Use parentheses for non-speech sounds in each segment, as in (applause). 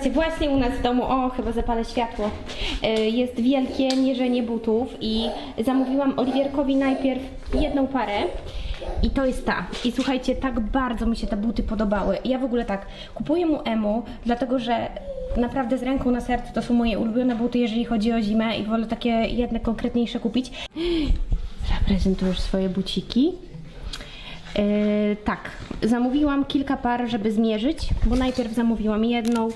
Słuchajcie, właśnie u nas w domu, o chyba zapalę światło, y, jest wielkie mierzenie butów i zamówiłam Oliwierkowi najpierw jedną parę i to jest ta. I słuchajcie, tak bardzo mi się te buty podobały. Ja w ogóle tak, kupuję mu emu, dlatego że naprawdę z ręką na sercu to są moje ulubione buty, jeżeli chodzi o zimę i wolę takie jedne konkretniejsze kupić. (gasps) Zaprezentujesz swoje buciki. Yy, tak, zamówiłam kilka par, żeby zmierzyć, bo najpierw zamówiłam jedną.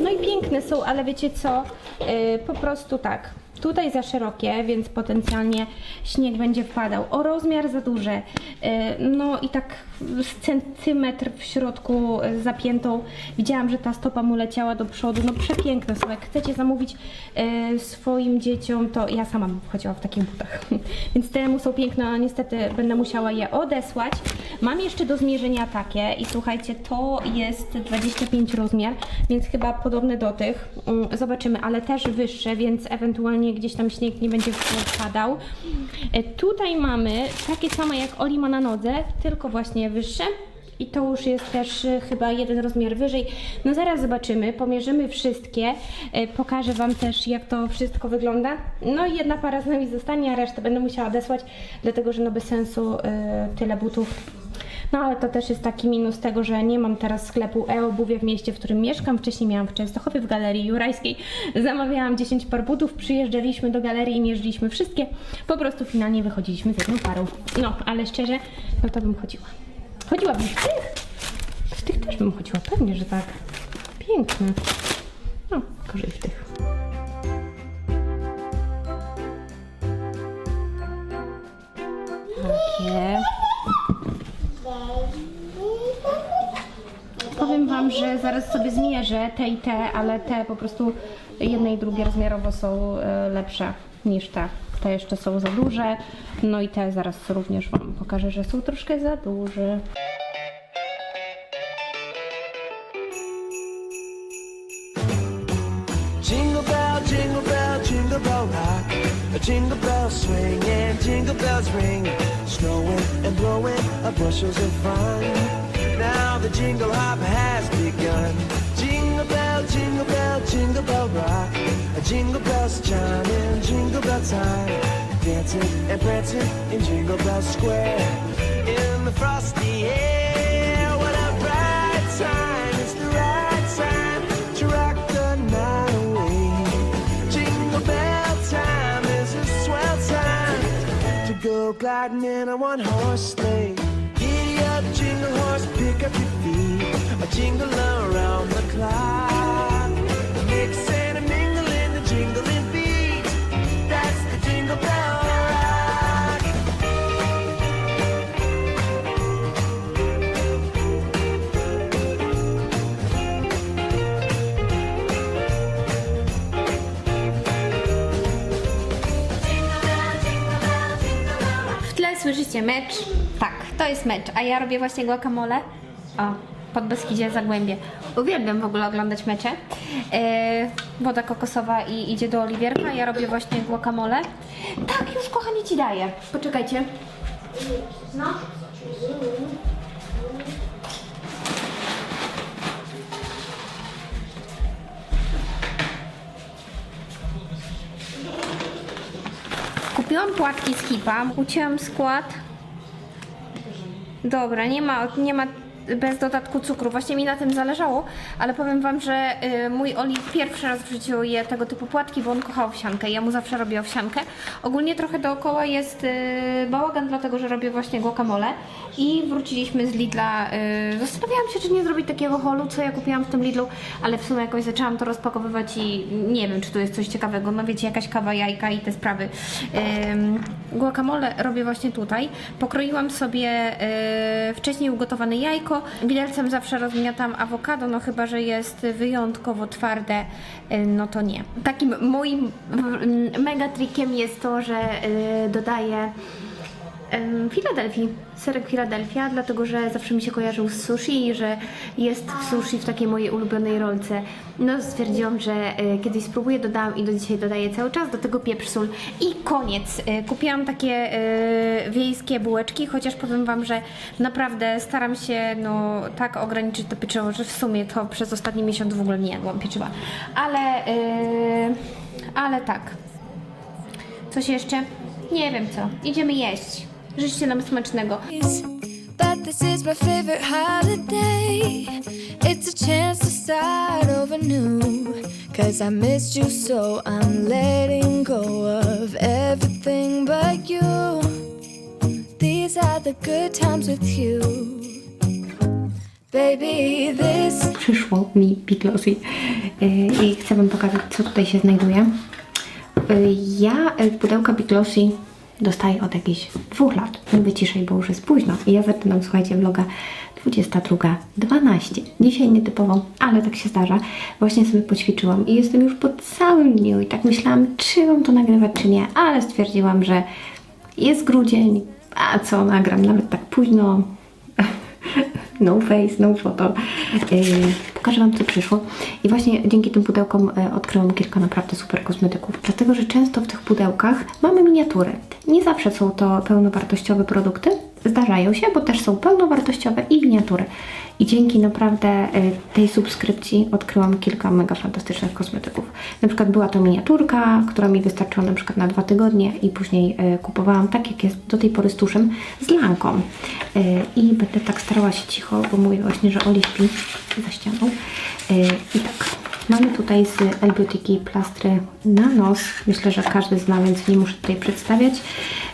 No i piękne są, ale wiecie co? Yy, po prostu tak. Tutaj za szerokie, więc potencjalnie śnieg będzie wpadał. O rozmiar za duże. No i tak z centymetr w środku yy, zapiętą. Widziałam, że ta stopa mu leciała do przodu. No przepiękne są. Jak chcecie zamówić yy, swoim dzieciom, to ja sama bym chodziła w takich butach. (laughs) Więc te mu są piękne, ale niestety będę musiała je odesłać. Mam jeszcze do zmierzenia takie i słuchajcie, to jest 25 rozmiar, więc chyba podobne do tych. Mm, Zobaczymy, ale też wyższe, więc ewentualnie gdzieś tam śnieg nie będzie wpadał. E, Tutaj mamy takie same jak Oli ma na nodze, tylko właśnie wyższe. I to już jest też e, chyba jeden rozmiar wyżej. No zaraz zobaczymy, pomierzymy wszystkie. E, Pokażę Wam też jak to wszystko wygląda. No i jedna para z nami zostanie, a resztę będę musiała odesłać, dlatego że no bez sensu e, tyle butów. No ale to też jest taki minus tego, że nie mam teraz sklepu e-obuwie w mieście, w którym mieszkam. Wcześniej miałam w Częstochowie w Galerii Jurajskiej. Zamawiałam 10 par butów, przyjeżdżaliśmy do galerii i mierzyliśmy wszystkie. Po prostu finalnie wychodziliśmy z jedną parą. No, ale szczerze, no to bym chodziła. Chodziłabym w tych. W tych też bym chodziła, pewnie, że tak. Piękne. No, gorzej w tych. Takie. Powiem Wam, że zaraz sobie zmierzę te i te, ale te po prostu jedne i drugie rozmiarowo są e, lepsze niż te. Te jeszcze są za duże, no i te zaraz również Wam pokażę, że są troszkę za duże. Jingle bells ring. Snowing and blowing up bushels of fun. Now the jingle hop has begun. Jingle bell, jingle bell, jingle bell rock. A jingle bells chiming, jingle bell time. Dancing and prancing in Jingle Bell Square. In the frosty air, gliding in a one horse sleigh. Giddy up, jingle horse, pick up your feet. A jingle around the clock. Mix and a mingle in the jingling beat. Słyszycie mecz. Tak, to jest mecz, a ja robię właśnie guacamole. O, pod Beskidzie Zagłębie. Uwielbiam w ogóle oglądać mecze. E, woda kokosowa i idzie do Oliwierka. Ja robię właśnie guacamole. Tak, już kochani ci daję. Poczekajcie. No. Kupiłam płatki z hipa, ucięłam skład. Dobra, nie ma, nie ma bez dodatku cukru. Właśnie mi na tym zależało, ale powiem Wam, że y, mój Oli pierwszy raz w życiu je tego typu płatki, bo on kochał owsiankę. Ja mu zawsze robię owsiankę. Ogólnie trochę dookoła jest y, bałagan, dlatego że robię właśnie guacamole. I wróciliśmy z Lidla. Y, zastanawiałam się, czy nie zrobić takiego holu, co ja kupiłam w tym Lidlu, ale w sumie jakoś zaczęłam to rozpakowywać i nie wiem, czy tu jest coś ciekawego. No wiecie, jakaś kawa, jajka i te sprawy. Guacamole robię właśnie tutaj. Pokroiłam sobie wcześniej ugotowane jajko. Widelcem zawsze rozgniatam awokado, no chyba, że jest wyjątkowo twarde, y, no to nie. Takim moim mega trikiem jest to, że y, dodaję Filadelfii, serek Filadelfia, dlatego że zawsze mi się kojarzył z sushi i że jest w sushi w takiej mojej ulubionej rolce. No stwierdziłam, że e, kiedyś spróbuję, dodałam i do dzisiaj dodaję cały czas, do tego pieprz, sól i koniec. E, kupiłam takie e, wiejskie bułeczki, chociaż powiem Wam, że naprawdę staram się no tak ograniczyć to pieczywo, że w sumie to przez ostatni miesiąc w ogóle nie jadłam pieczywa. Ale, ale tak. Coś jeszcze? Nie wiem co. Idziemy jeść. Życzcie nam smacznego. But this is my favorite holiday. It's a chance to start over new. Cause I missed you, so I'm letting go of everything but you. These are the good times with you. Baby, this Przyszło mi Biglossy i chcę Wam pokazać, co tutaj się znajduje. E, Ja e, pudełka Biglossy dostaję od jakichś dwóch lat. Mówię ciszej, bo już jest późno. I ja zaczynam, słuchajcie, vloga 22.12. Dzisiaj nietypowo, ale tak się zdarza. Właśnie sobie poćwiczyłam i jestem już po całym dniu i tak myślałam, czy Wam to nagrywać, czy nie, ale stwierdziłam, że jest grudzień, a co nagram nawet tak późno, (laughs) no face, no photo. Yy, pokażę Wam, co przyszło. I właśnie dzięki tym pudełkom yy, odkryłam kilka naprawdę super kosmetyków. Dlatego, że często w tych pudełkach mamy miniatury. Nie zawsze są to pełnowartościowe produkty. Zdarzają się, bo też są pełnowartościowe i miniatury. I dzięki naprawdę yy, tej subskrypcji odkryłam kilka mega fantastycznych kosmetyków. Na przykład była to miniaturka, która mi wystarczyła na przykład na dwa tygodnie i później yy, kupowałam tak, jak jest do tej pory z tuszem, z lanką. Yy, I będę tak starała się cicho, bo mówię właśnie, że Oli śpi za ścianą. I tak, mamy tutaj z Elbiotiki plastry na nos. Myślę, że każdy zna, więc nie muszę tutaj przedstawiać.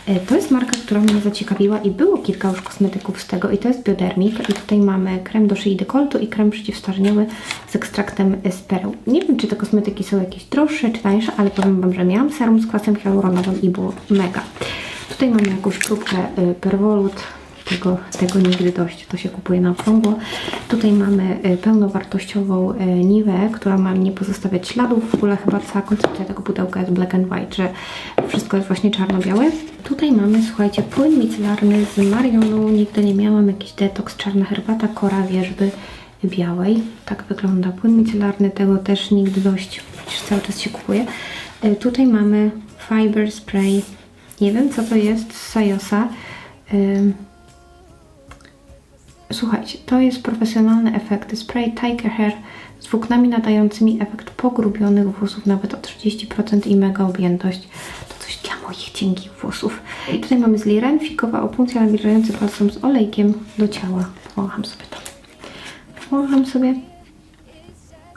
Yy, To jest marka, która mnie zaciekawiła i było kilka już kosmetyków z tego i to jest Biodermik i tutaj mamy krem do szyi dekoltu i krem przeciwstarzeniowy z ekstraktem z pereł. Nie wiem, czy te kosmetyki są jakieś droższe czy tańsze, ale powiem Wam, że miałam serum z kwasem hialuronowym i było mega. Tutaj mamy jakąś próbkę y, Perwolut, tego, tego nigdy dość, to się kupuje na okrągło. Tutaj mamy y, pełnowartościową y, niwę, która ma nie pozostawiać śladów. W ogóle chyba cała koncepcja tego pudełka jest black and white, że wszystko jest właśnie czarno-białe. Tutaj mamy, słuchajcie, płyn micelarny z Marioną. Nigdy nie miałam jakiś detoks, czarna herbata, kora wierzby białej. Tak wygląda płyn micelarny, tego też nigdy dość, chociaż cały czas się kupuje. Y, Tutaj mamy fiber spray. Nie wiem, co to jest z Sajosa. Słuchajcie, to jest profesjonalny efekt spray Tiger Hair z włóknami nadającymi efekt pogrubionych włosów nawet o 30% i mega objętość. To coś dla moich cienkich włosów. I tutaj mamy z Liren opuncja nawilżający balsam z olejkiem do ciała. Wącham sobie to. Wącham sobie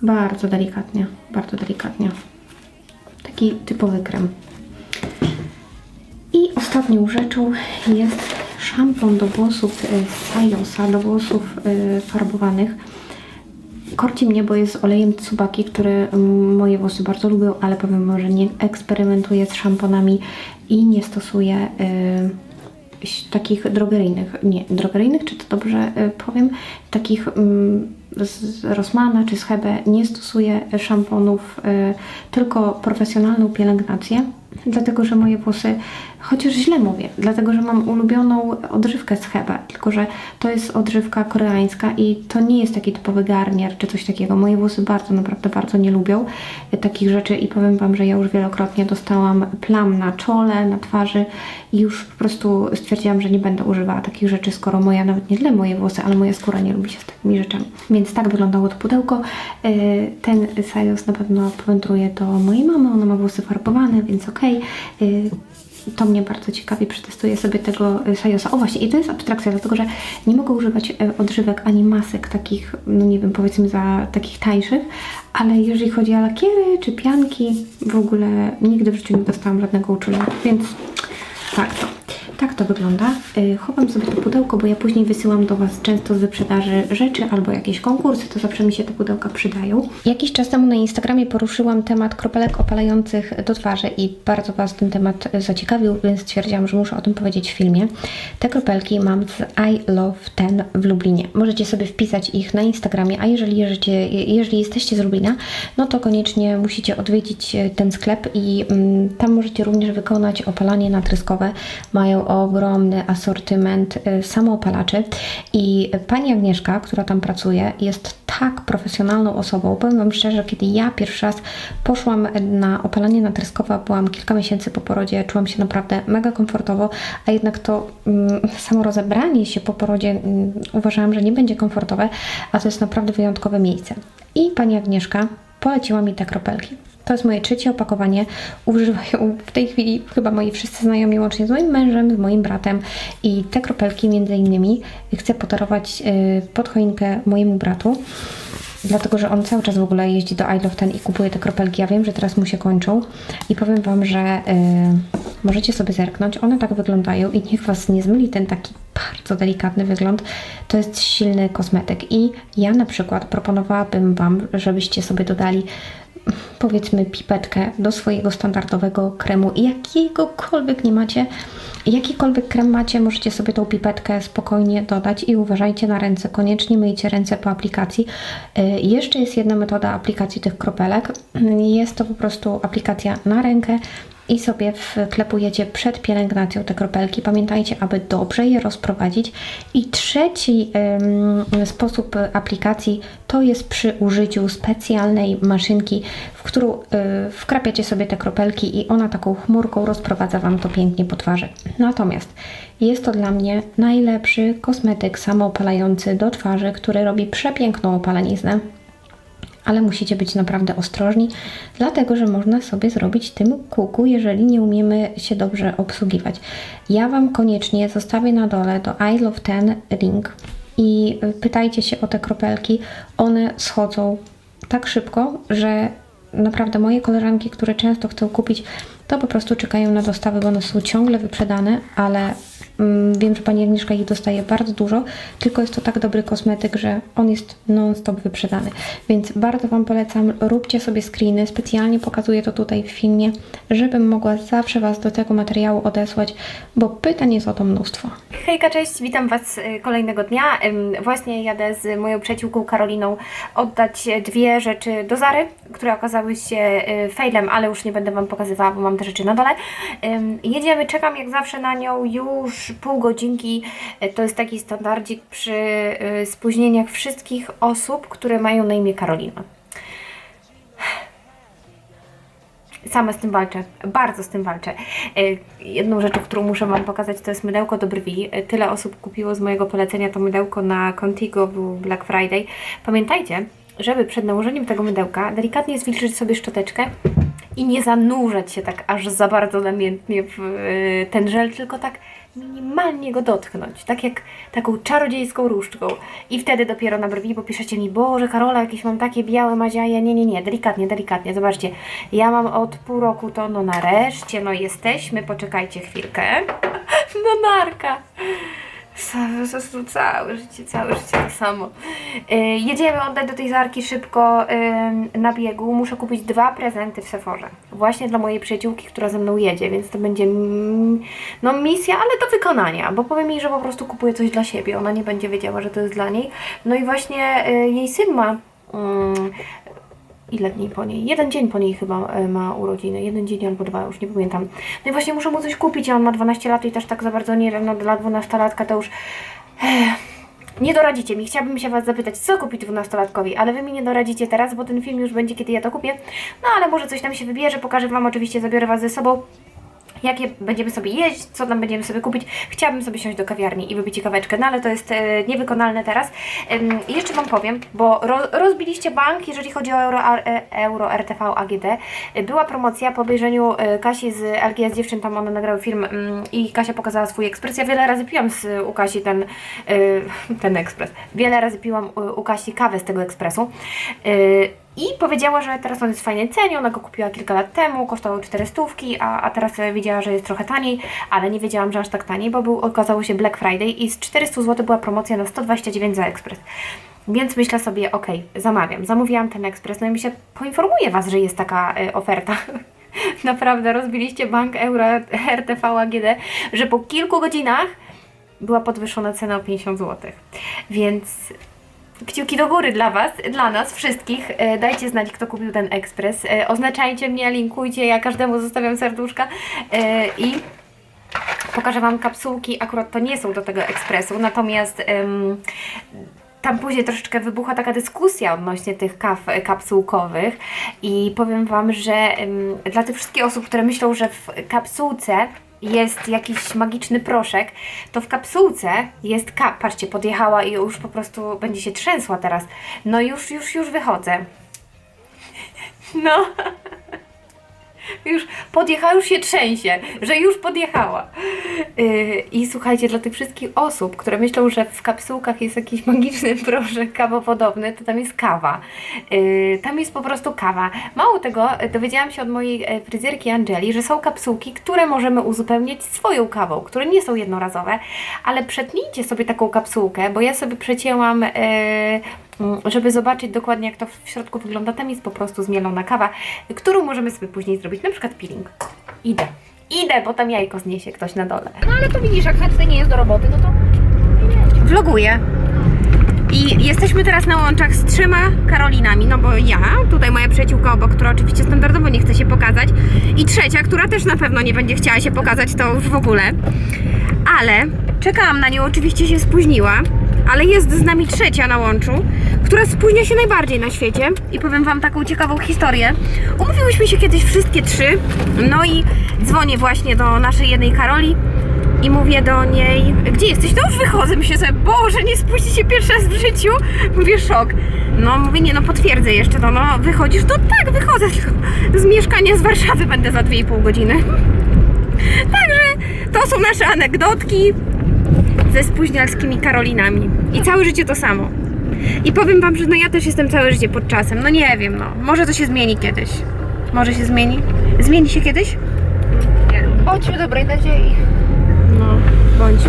bardzo delikatnie, bardzo delikatnie. Taki typowy krem. I ostatnią rzeczą jest szampon do włosów e, z Sajosa, do włosów e, farbowanych. Korci mnie, bo jest olejem tsubaki, który moje włosy bardzo lubią, ale powiem że nie eksperymentuję z szamponami i nie stosuję e, ś- takich drogeryjnych, nie, drogeryjnych, czy to dobrze e, powiem, takich mm, z Rossmana czy z Hebe nie stosuję szamponów, e, tylko profesjonalną pielęgnację, dlatego że moje włosy, chociaż źle mówię, dlatego że mam ulubioną odżywkę z Hebe, tylko że to jest odżywka koreańska i to nie jest taki typowy garnier czy coś takiego. Moje włosy bardzo, naprawdę bardzo nie lubią takich rzeczy i powiem Wam, że ja już wielokrotnie dostałam plam na czole, na twarzy i już po prostu stwierdziłam, że nie będę używała takich rzeczy, skoro moja, nawet nie tyle moje włosy, ale moja skóra nie lubi się z takimi rzeczami. Więc tak wyglądało to pudełko. E, Ten Sajos na pewno powędruje do mojej mamy, ona ma włosy farbowane, więc okej. E, To mnie bardzo ciekawi, przetestuję sobie tego e, Sajosa. O właśnie, i to jest abstrakcja, dlatego że nie mogę używać e, odżywek ani masek takich, no nie wiem, powiedzmy za takich tańszych, ale jeżeli chodzi o lakiery czy pianki, w ogóle nigdy w życiu nie dostałam żadnego uczulenia, więc tak to. Tak to wygląda. Yy, Chowam sobie to pudełko, bo ja później wysyłam do Was często z wyprzedaży rzeczy albo jakieś konkursy, to zawsze mi się te pudełka przydają. Jakiś czas temu na Instagramie poruszyłam temat kropelek opalających do twarzy i bardzo Was ten temat zaciekawił, więc stwierdziłam, że muszę o tym powiedzieć w filmie. Te kropelki mam z I Love Ten w Lublinie. Możecie sobie wpisać ich na Instagramie, a jeżeli, jeżeli jesteście z Lublina, no to koniecznie musicie odwiedzić ten sklep i mm, tam możecie również wykonać opalanie natryskowe. Mają ogromny asortyment y, samoopalaczy i pani Agnieszka, która tam pracuje, jest tak profesjonalną osobą. Powiem Wam szczerze, kiedy ja pierwszy raz poszłam na opalanie natryskowe, byłam kilka miesięcy po porodzie, czułam się naprawdę mega komfortowo, a jednak to mm, samo rozebranie się po porodzie mm, uważałam, że nie będzie komfortowe, a to jest naprawdę wyjątkowe miejsce. I pani Agnieszka poleciła mi te kropelki. To jest moje trzecie opakowanie. Używają w tej chwili chyba moi wszyscy znajomi, łącznie z moim mężem, z moim bratem. I te kropelki między innymi chcę podarować y, pod choinkę mojemu bratu. Dlatego, że on cały czas w ogóle jeździ do I Love Ten i kupuje te kropelki. Ja wiem, że teraz mu się kończą. I powiem Wam, że y, możecie sobie zerknąć. One tak wyglądają i niech Was nie zmyli ten taki bardzo delikatny wygląd. To jest silny kosmetyk. I ja na przykład proponowałabym Wam, żebyście sobie dodali powiedzmy pipetkę do swojego standardowego kremu. I jakiegokolwiek nie macie, jakikolwiek krem macie, możecie sobie tą pipetkę spokojnie dodać i uważajcie na ręce, koniecznie myjcie ręce po aplikacji. Y, Jeszcze jest jedna metoda aplikacji tych kropelek, jest to po prostu aplikacja na rękę i sobie wklepujecie przed pielęgnacją te kropelki. Pamiętajcie, aby dobrze je rozprowadzić. I trzeci em, sposób aplikacji to jest przy użyciu specjalnej maszynki, w którą y, wkrapiacie sobie te kropelki i ona taką chmurką rozprowadza Wam to pięknie po twarzy. Natomiast jest to dla mnie najlepszy kosmetyk samoopalający do twarzy, który robi przepiękną opaleniznę ale musicie być naprawdę ostrożni, dlatego że można sobie zrobić tym kuku, jeżeli nie umiemy się dobrze obsługiwać. Ja Wam koniecznie zostawię na dole do I Love Ten link i pytajcie się o te kropelki. One schodzą tak szybko, że naprawdę moje koleżanki, które często chcą kupić, to po prostu czekają na dostawy, bo one są ciągle wyprzedane, ale wiem, że Pani Agnieszka ich dostaje bardzo dużo, tylko jest to tak dobry kosmetyk, że on jest non-stop wyprzedany. Więc bardzo Wam polecam, róbcie sobie screeny, specjalnie pokazuję to tutaj w filmie, żebym mogła zawsze Was do tego materiału odesłać, bo pytań jest o to mnóstwo. Hejka, cześć, witam Was y, kolejnego dnia. Właśnie jadę z moją przyjaciółką Karoliną oddać dwie rzeczy do Zary, które okazały się y, failem, ale już nie będę Wam pokazywała, bo mam te rzeczy na dole. Jedziemy, czekam jak zawsze na nią już pół godzinki. Y, To jest taki standardzik przy y, spóźnieniach wszystkich osób, które mają na imię Karolina. Sama z tym walczę, bardzo z tym walczę. Y, Jedną rzeczą, którą muszę Wam pokazać, to jest mydełko do brwi. Tyle osób kupiło z mojego polecenia to mydełko na Contigo, był Black Friday. Pamiętajcie, żeby przed nałożeniem tego mydełka delikatnie zwilżyć sobie szczoteczkę i nie zanurzać się tak aż za bardzo namiętnie w ten żel, tylko tak minimalnie go dotknąć, tak jak taką czarodziejską różdżką. I wtedy dopiero na brwi, bo piszecie mi, Boże Karola, jakieś mam takie białe maziaje. Nie, nie, nie, delikatnie, delikatnie. Zobaczcie, ja mam od pół roku to, no nareszcie, no jesteśmy, poczekajcie chwilkę. (laughs) No narka. Po całe życie, całe życie to samo. Yy, jedziemy oddać do tej zarki szybko yy, na biegu. Muszę kupić dwa prezenty w Sephorze. Właśnie dla mojej przyjaciółki, która ze mną jedzie, więc to będzie no misja, ale do wykonania, bo powiem jej, że po prostu kupuję coś dla siebie. Ona nie będzie wiedziała, że to jest dla niej. No i właśnie yy, jej syn ma mm, ile dni po niej? Jeden dzień po niej chyba e, ma urodziny. Jeden dzień albo dwa, już nie pamiętam. No i właśnie muszę mu coś kupić, a on ma 12 lat i też tak za bardzo nie wiem, no dla 12-latka to już... Ech, nie doradzicie mi. Chciałabym się Was zapytać, co kupić 12-latkowi, ale Wy mi nie doradzicie teraz, bo ten film już będzie, kiedy ja to kupię. No ale może coś tam się wybierze, pokażę Wam, oczywiście zabiorę Was ze sobą jakie będziemy sobie jeść, co tam będziemy sobie kupić. Chciałabym sobie siąść do kawiarni i wypić kaweczkę, no ale to jest e, niewykonalne teraz. I jeszcze Wam powiem, bo ro, rozbiliście bank, jeżeli chodzi o Euro, e, Euro RTV AGD. E, Była promocja po obejrzeniu e, Kasi z LGS Dziewczyn, tam one nagrały film ym, i Kasia pokazała swój ekspres. Ja wiele razy piłam z, u Kasi ten, e, ten ekspres. Wiele razy piłam u, u Kasi kawę z tego ekspresu. E, i powiedziała, że teraz on jest w fajnej cenie, ona go kupiła kilka lat temu, kosztował 400, a, a teraz e, widziała, że jest trochę taniej, ale nie wiedziałam, że aż tak taniej, bo był, okazało się Black Friday i z 400 zł była promocja na 129 za ekspres. Więc myślę sobie, ok, zamawiam. Zamówiłam ten ekspres, no i myślę, poinformuję Was, że jest taka e, oferta. (laughs) Naprawdę, rozbiliście bank euro RTV AGD, że po kilku godzinach była podwyższona cena o 50 zł. Więc kciuki do góry dla Was, dla nas wszystkich. E, Dajcie znać, kto kupił ten ekspres. E, Oznaczajcie mnie, linkujcie, ja każdemu zostawiam serduszka. E, I pokażę Wam kapsułki, akurat to nie są do tego ekspresu, natomiast tam później troszeczkę wybuchła taka dyskusja odnośnie tych kaw kapsułkowych i powiem Wam, że dla tych wszystkich osób, które myślą, że w kapsułce jest jakiś magiczny proszek, to w kapsułce jest kap. Patrzcie, podjechała i już po prostu będzie się trzęsła teraz. No już, już, już wychodzę. (laughs) No. Już podjechała, już się trzęsie, że już podjechała. Yy, I słuchajcie, dla tych wszystkich osób, które myślą, że w kapsułkach jest jakiś magiczny (laughs) proszek kawopodobny, to tam jest kawa. Yy, tam jest po prostu kawa. Mało tego, dowiedziałam się od mojej e, fryzjerki Angeli, że są kapsułki, które możemy uzupełniać swoją kawą, które nie są jednorazowe, ale przetnijcie sobie taką kapsułkę, bo ja sobie przecięłam. e, żeby zobaczyć dokładnie jak to w środku wygląda, tam jest po prostu zmielona kawa, którą możemy sobie później zrobić, na przykład peeling. Idę. Idę, bo tam jajko zniesie ktoś na dole. No ale to widzisz, jak chętnie nie jest do roboty, no to... Vloguję. I jesteśmy teraz na łączach z trzema Karolinami, no bo ja, tutaj moja przyjaciółka obok, która oczywiście standardowo nie chce się pokazać i trzecia, która też na pewno nie będzie chciała się pokazać, to już w ogóle. Ale czekałam na nią, oczywiście się spóźniła, ale jest z nami trzecia na łączu, która spóźnia się najbardziej na świecie i powiem Wam taką ciekawą historię. Umówiłyśmy się kiedyś wszystkie trzy, no i dzwonię właśnie do naszej jednej Karoli i mówię do niej, gdzie jesteś? No już wychodzę, myślę sobie, Boże, nie spuści się pierwszy raz w życiu. Mówię, szok. No mówię, nie no, potwierdzę jeszcze to, no wychodzisz? No tak, wychodzę, z mieszkania z Warszawy będę za 2,5 godziny. (laughs) Także to są nasze anegdotki ze spóźnialskimi Karolinami. I całe życie to samo. I powiem Wam, że no ja też jestem całe życie pod czasem. No nie wiem, no. Może to się zmieni kiedyś. Może się zmieni? Zmieni się kiedyś? Bądźmy dobrej nadziei. No, bądź.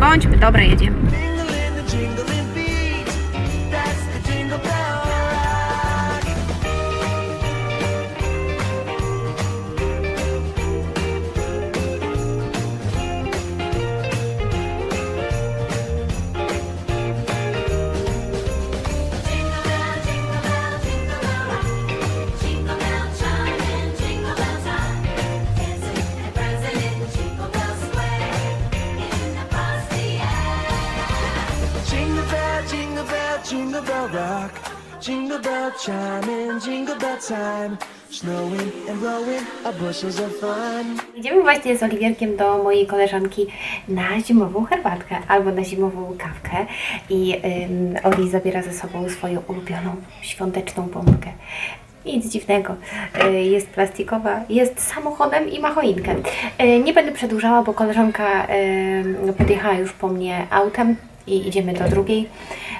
Bądźmy, dobra, jedziemy. Rock. Jingle bell jingle bell time. Snowing and blowing bushels of fun. Idziemy właśnie z Oliwierkiem do mojej koleżanki na zimową herbatkę albo na zimową kawkę i ym, Oli zabiera ze sobą swoją ulubioną świąteczną bombkę. Nic dziwnego. Y, Jest plastikowa, jest samochodem i ma choinkę. Y, Nie będę przedłużała, bo koleżanka podjechała już po mnie autem i idziemy do drugiej.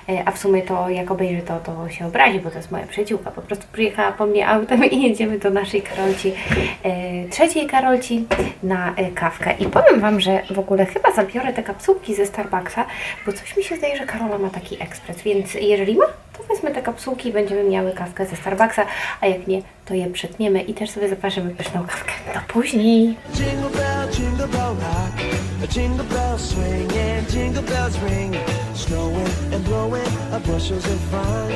Y, A w sumie to jak obejrzy to, to się obrazi, bo to jest moja przyjaciółka. Po prostu przyjechała po mnie autem i jedziemy do naszej Karolci, y, trzeciej Karolci na y, kawkę. I powiem Wam, że w ogóle chyba zabiorę te kapsułki ze Starbucksa, bo coś mi się zdaje, że Karola ma taki ekspres, więc jeżeli ma, to wezmę te kapsułki i będziemy miały kawkę ze Starbucksa, a jak nie, to je przetniemy i też sobie zaparzymy pyszną kawkę. Do później! Jingle bell, jingle bell. Jingle bell swing and jingle bells ring. Snowing and blowing up bushels of fun.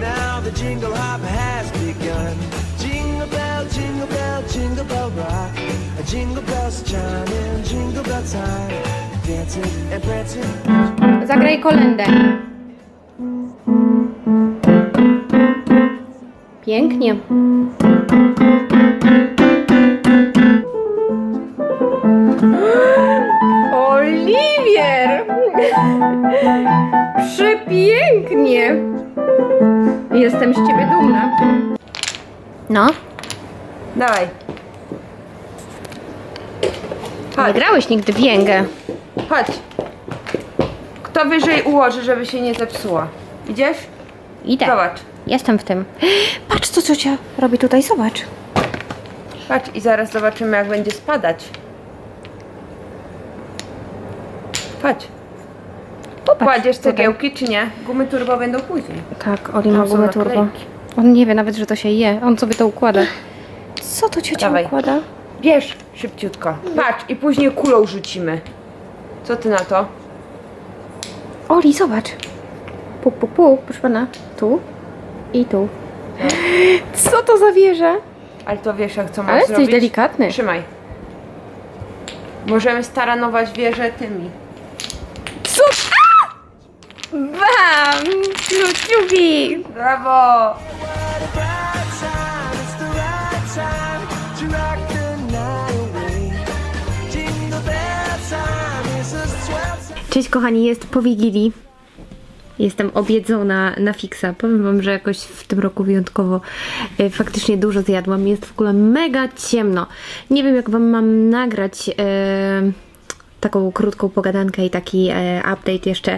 Now the jingle hop has begun. Jingle bell, jingle bell, jingle bell rock. A jingle bells chiming, jingle bell time. Dancing and prancing. Zagraj kolendę. Pięknie. Przepięknie! Jestem z ciebie dumna. No, Dawaj, nie grałeś nigdy w jęgę. chodź. Kto wyżej ułoży, żeby się nie zepsuła? Idziesz? Idę. Zobacz. Jestem w tym. (gasps) Patrz, co ciocia robi tutaj, zobacz. Patrz i zaraz zobaczymy, jak będzie spadać. Patrz. Popatrz. Kładziesz cegiełki, czy nie? Gumy turbo będą później. Tak, Oli ma Tam są gumę turbo. naklejki. On nie wie nawet, że to się je. On sobie to układa. Co to ciocia Dawaj. układa? Bierz szybciutko. Patrz i później kulą rzucimy. Co ty na to? Oli, zobacz. Pu, pu, pu, proszę pana. Tu i tu. Co to za wieża? Ale to wiesz, jak co masz Ale jesteś zrobić? delikatny. Trzymaj. Możemy staranować wieżę tymi. Is a swell Cześć kochani, jest po Wigilii. Jestem obiedzona na fiksa. Powiem wam, że jakoś w tym roku wyjątkowo e, faktycznie dużo zjadłam. Jest w ogóle mega ciemno. Nie wiem jak wam mam nagrać e, taką krótką pogadankę i taki e, update jeszcze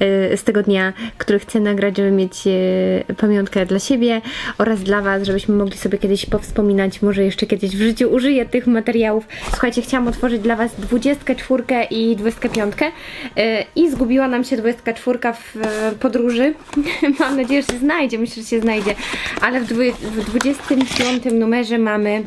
e, z tego dnia, który chcę nagrać, żeby mieć e, pamiątkę dla siebie oraz dla was, żebyśmy mogli sobie kiedyś powspominać. Może jeszcze kiedyś w życiu użyję tych materiałów. Słuchajcie, chciałam otworzyć dla was 24 i 25 e, i zgubiła nam się 24 w podróży. (laughs) Mam nadzieję, że się znajdzie, myślę, że się znajdzie, ale w 25 numerze mamy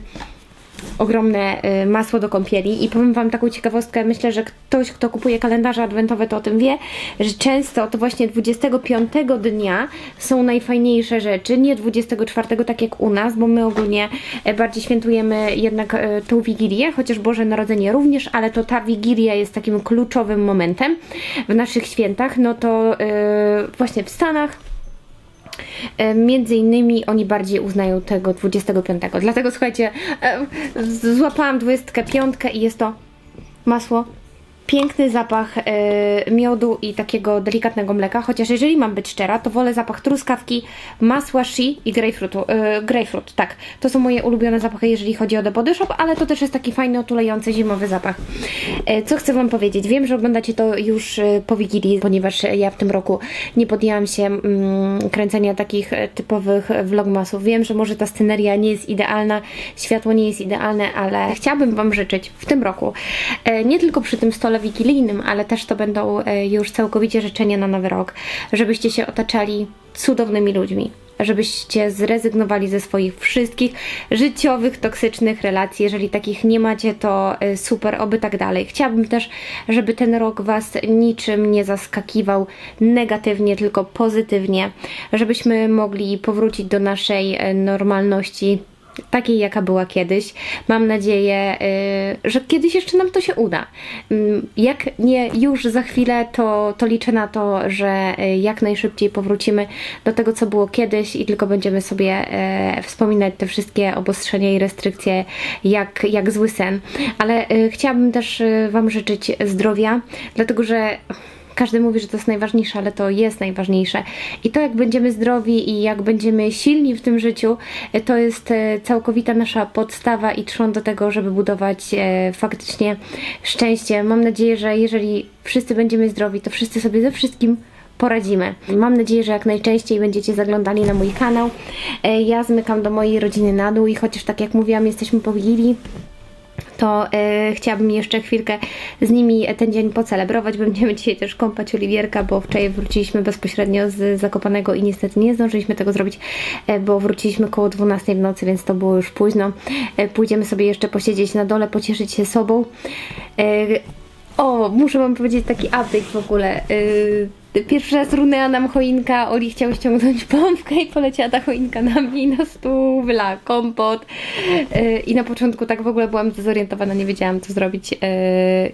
ogromne y, masło do kąpieli. I powiem Wam taką ciekawostkę, myślę, że ktoś, kto kupuje kalendarze adwentowe to o tym wie, że często to właśnie 25 dnia są najfajniejsze rzeczy, nie 24 tak jak u nas, bo my ogólnie e, bardziej świętujemy jednak e, tą Wigilię, chociaż Boże Narodzenie również, ale to ta Wigilia jest takim kluczowym momentem w naszych świętach, no to e, właśnie w Stanach Między innymi oni bardziej uznają tego 25. Dlatego słuchajcie, e, złapałam 25 i jest to masło. Piękny zapach e, miodu i takiego delikatnego mleka, chociaż jeżeli mam być szczera, to wolę zapach truskawki, masła shi i grapefruitu. E, grapefruit, tak. To są moje ulubione zapachy, jeżeli chodzi o The Body Shop, ale to też jest taki fajny, otulający zimowy zapach. E, co chcę Wam powiedzieć? Wiem, że oglądacie to już e, po Wigilii, ponieważ ja w tym roku nie podjęłam się mm, kręcenia takich typowych vlogmasów. Wiem, że może ta sceneria nie jest idealna, światło nie jest idealne, ale chciałabym Wam życzyć w tym roku, e, nie tylko przy tym stole wigilijnym, ale też to będą e, już całkowicie życzenia na nowy rok, żebyście się otaczali cudownymi ludźmi, żebyście zrezygnowali ze swoich wszystkich życiowych, toksycznych relacji. Jeżeli takich nie macie, to e, super, oby tak dalej. Chciałabym też, żeby ten rok Was niczym nie zaskakiwał negatywnie, tylko pozytywnie, żebyśmy mogli powrócić do naszej e, normalności takiej, jaka była kiedyś. Mam nadzieję, y, że kiedyś jeszcze nam to się uda. Ym, Jak nie już za chwilę, to, to liczę na to, że y, jak najszybciej powrócimy do tego, co było kiedyś i tylko będziemy sobie e, wspominać te wszystkie obostrzenia i restrykcje jak, jak zły sen. Ale y, chciałabym też y, Wam życzyć zdrowia, dlatego że każdy mówi, że to jest najważniejsze, ale to jest najważniejsze. I to, jak będziemy zdrowi i jak będziemy silni w tym życiu, e, to jest e, całkowita nasza podstawa i trzon do tego, żeby budować e, faktycznie szczęście. Mam nadzieję, że jeżeli wszyscy będziemy zdrowi, to wszyscy sobie ze wszystkim poradzimy. Mam nadzieję, że jak najczęściej będziecie zaglądali na mój kanał. Ja zmykam do mojej rodziny na dół i chociaż tak jak mówiłam, jesteśmy po Wigilii, to e, chciałabym jeszcze chwilkę z nimi ten dzień pocelebrować. Będziemy dzisiaj też kąpać Oliwierka, bo wczoraj wróciliśmy bezpośrednio z Zakopanego i niestety nie zdążyliśmy tego zrobić, e, bo wróciliśmy koło 12 w nocy, więc to było już późno. E, pójdziemy sobie jeszcze posiedzieć na dole, pocieszyć się sobą. O, muszę wam powiedzieć taki update w ogóle. Pierwszy raz runęła nam choinka, Oli chciał ściągnąć pompkę i poleciała ta choinka na mnie na stół, wylała kompot. Yy, I na początku tak w ogóle byłam zdezorientowana, nie wiedziałam co zrobić yy,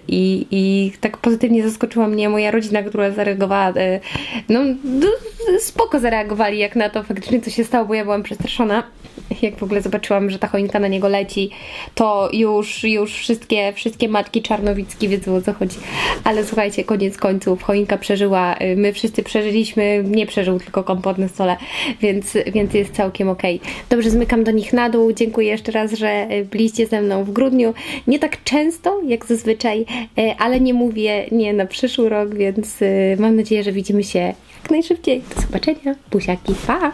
i, i tak pozytywnie zaskoczyła mnie moja rodzina, która zareagowała, yy, no spoko zareagowali jak na to faktycznie co się stało, bo ja byłam przestraszona. Jak w ogóle zobaczyłam, że ta choinka na niego leci, to już, już wszystkie, wszystkie matki czarnowickie wiedzą o co chodzi. Ale słuchajcie, koniec końców, choinka przeżyła, my wszyscy przeżyliśmy, nie przeżył tylko kompot na stole, więc, więc jest całkiem okej. Dobrze, zmykam do nich na dół. Dziękuję jeszcze raz, że byliście ze mną w grudniu. Nie tak często jak zazwyczaj, y, ale nie mówię nie na przyszły rok, więc y, mam nadzieję, że widzimy się jak najszybciej. Do zobaczenia. Buziaki, pa!